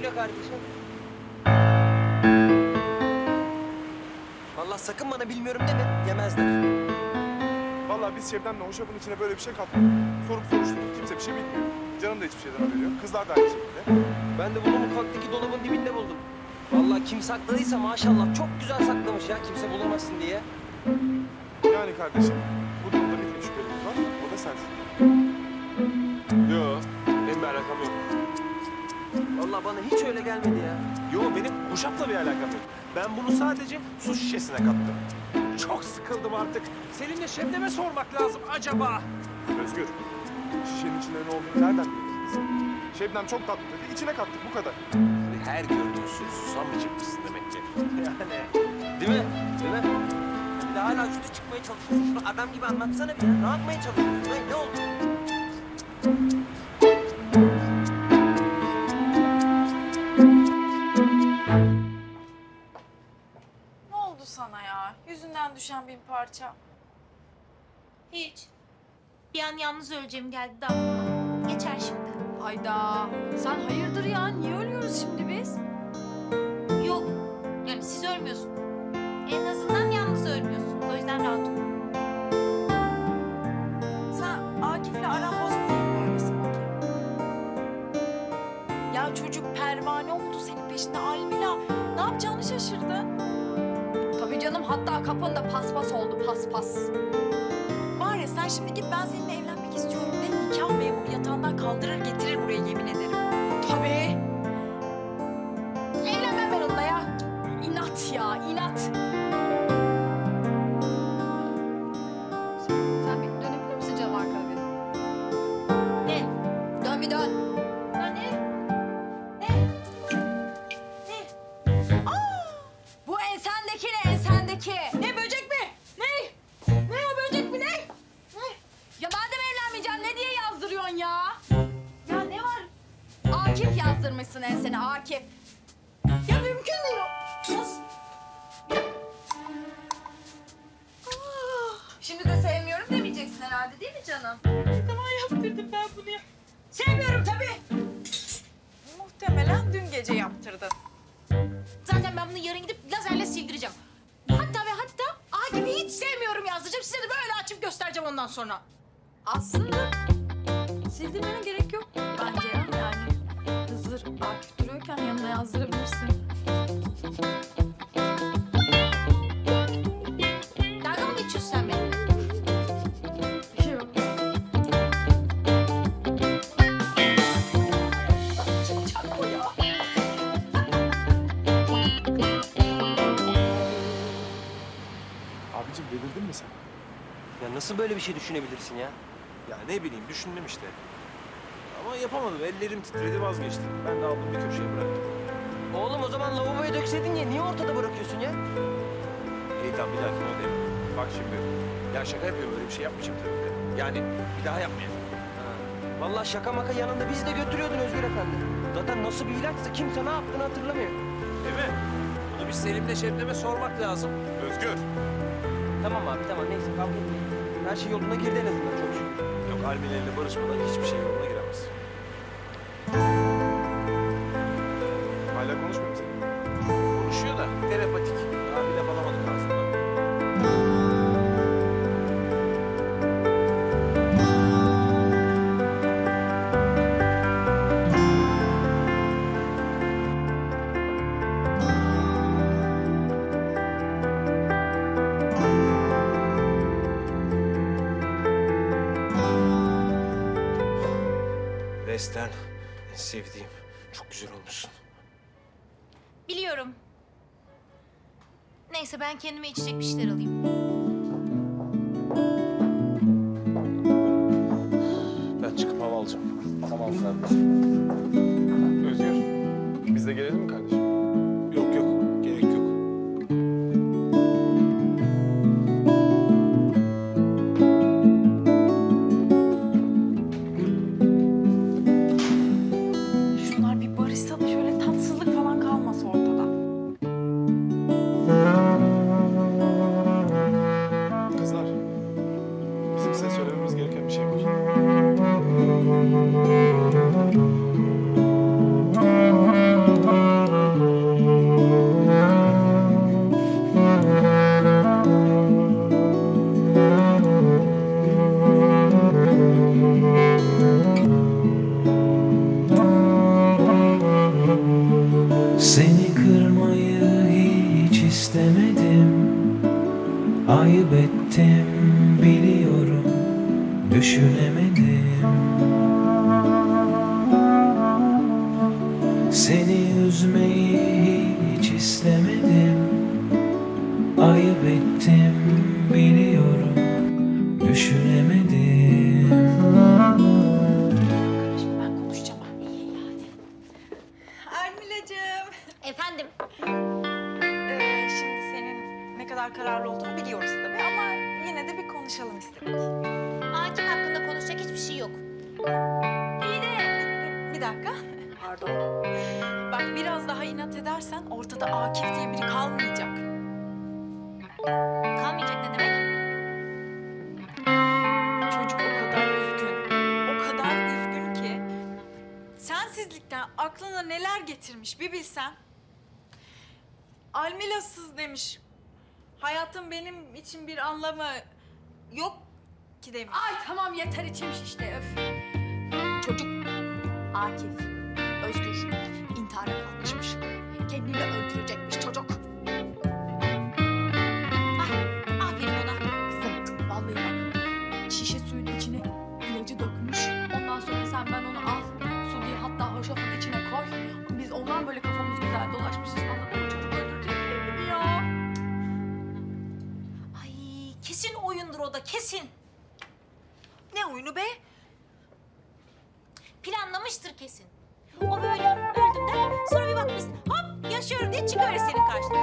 güle kardeşim. Vallahi sakın bana bilmiyorum deme. Yemezler. Vallahi biz Şebnem'le Hoşaf'ın içine böyle bir şey katmadık. Sorup soruşturduk. Kimse bir şey bilmiyor. Canım da hiçbir şeyden haberi yok. Kızlar da aynı şekilde. Ben de bunu mutfaktaki dolabın dibinde buldum. Vallahi kim sakladıysa maşallah çok güzel saklamış ya kimse bulamasın diye. Yani kardeşim bu durumda bir tek şüphelimiz var. O da sensin. Yo, benim bir alakam yok. Vallahi bana hiç öyle gelmedi ya. Yo, benim Uşak'la bir alakam yok. Ben bunu sadece su şişesine kattım. Çok sıkıldım artık. Seninle Şebnem'e sormak lazım acaba. Özgür. Şişenin içinde ne olduğunu nereden biliyorsun biz? Şebnem çok tatlı dedi. İçine kattık bu kadar. Her gördüğün suyu susamayacak mısın demek ki? Yani. Değil mi? Değil mi? Bir de hala üstü çıkmaya çalışıyorsun. Şunu adam gibi anlatsana bir ya. Ne yapmaya çalışıyorsun? Ne oldu? Oldu sana ya? Yüzünden düşen bin parça. Hiç. Bir an yalnız öleceğim geldi de aklıma. Geçer şimdi. Hayda. Sen hayırdır ya? Niye ölüyoruz şimdi biz? Hatta kapında paspas oldu paspas. Var sen şimdi Akif yazdırmışsın ensene Akif. Ya mümkün o. Nasıl? Şimdi de sevmiyorum demeyeceksin herhalde değil mi canım? Zaman yaptırdım ben bunu ya. Sevmiyorum tabii. Muhtemelen dün gece yaptırdın. Zaten ben bunu yarın gidip lazerle sildireceğim. Hatta ve hatta Akif'i hiç sevmiyorum yazdıracağım. Size de böyle açıp göstereceğim ondan sonra. Aslında sildirmene gerek yok bence duruyorken yanına yazdırabilirsin. Dalga mı geçiyorsun sen benimle? Yok. Abicim delirdin mi sen? Ya nasıl böyle bir şey düşünebilirsin ya? Ya ne bileyim, düşündüm işte. Ama yapamadım, ellerim titredi vazgeçtim. Ben de aldım bir köşeye bıraktım. Oğlum o zaman lavaboya dökseydin ya. Niye ortada bırakıyorsun ya? İyi tamam, bir dahakine o değil. Bak şimdi, ya şaka yapıyorum, öyle bir şey yapmayacağım tabii ki. Yani bir daha yapmayacağım. Vallahi şaka maka yanında bizi de götürüyordun Özgür Efendi. Zaten nasıl bir ilaçsa kimse ne yaptığını hatırlamıyor. Değil mi? Bunu biz Selim'le Şebnem'e sormak lazım. Özgür. Tamam abi tamam neyse kavga etmeyin. Her şey yoluna girdi en azından çok şükür. Yok Almine ile barışmadan hiçbir şey yoluna giremez. Resten en sevdiğim. Çok güzel olmuşsun. Biliyorum. Neyse ben kendime içecek bir şeyler alayım. Ben çıkıp hava alacağım. Tamam kardeşim. Özgür. Biz de gelelim mi kardeşim? Ayıp ettim biliyorum Düşünemedim. Seni üzmeyi hiç istemedim. Ayıp ettim biliyorum İyi de bir dakika. Pardon. Bak biraz daha inat edersen ortada Akif diye biri kalmayacak. Kalmayacak ne demek? Çocuk o kadar üzgün. O kadar üzgün ki. Sensizlikten aklına neler getirmiş bir bilsen. Almilasız demiş. Hayatım benim için bir anlamı yok ki demiş. Ay tamam yeter içim şişti öf. Çocuk Akif, Özgür intihara kalkışmış. Kendini öldürecekmiş çocuk. Aferin ona. Kızım vallahi bak şişe suyun içine ilacı dökmüş. Ondan sonra sen ben onu al. Suyu hatta hoşafın içine koy. Biz ondan böyle kafamız güzel dolaşmışız. Anladın mı? Çocuk öldürecek kendini ya. Ay kesin oyundur o da kesin. Ne oyunu be? Planlamıştır kesin. O böyle öldüm der. Sonra bir bakmışsın hop yaşıyorum diye çıkıverir senin karşına.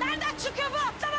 Nereden çıkıyor bu atlamalar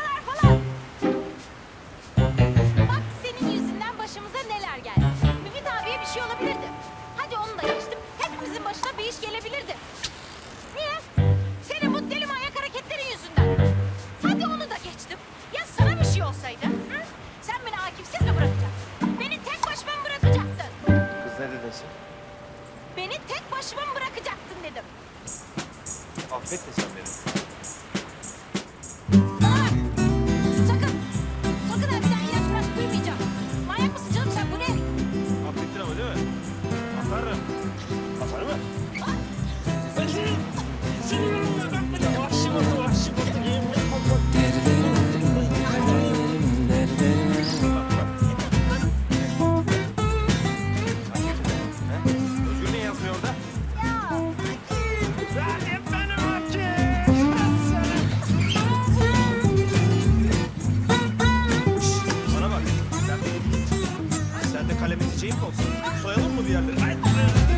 Sayalım mı diğerleri?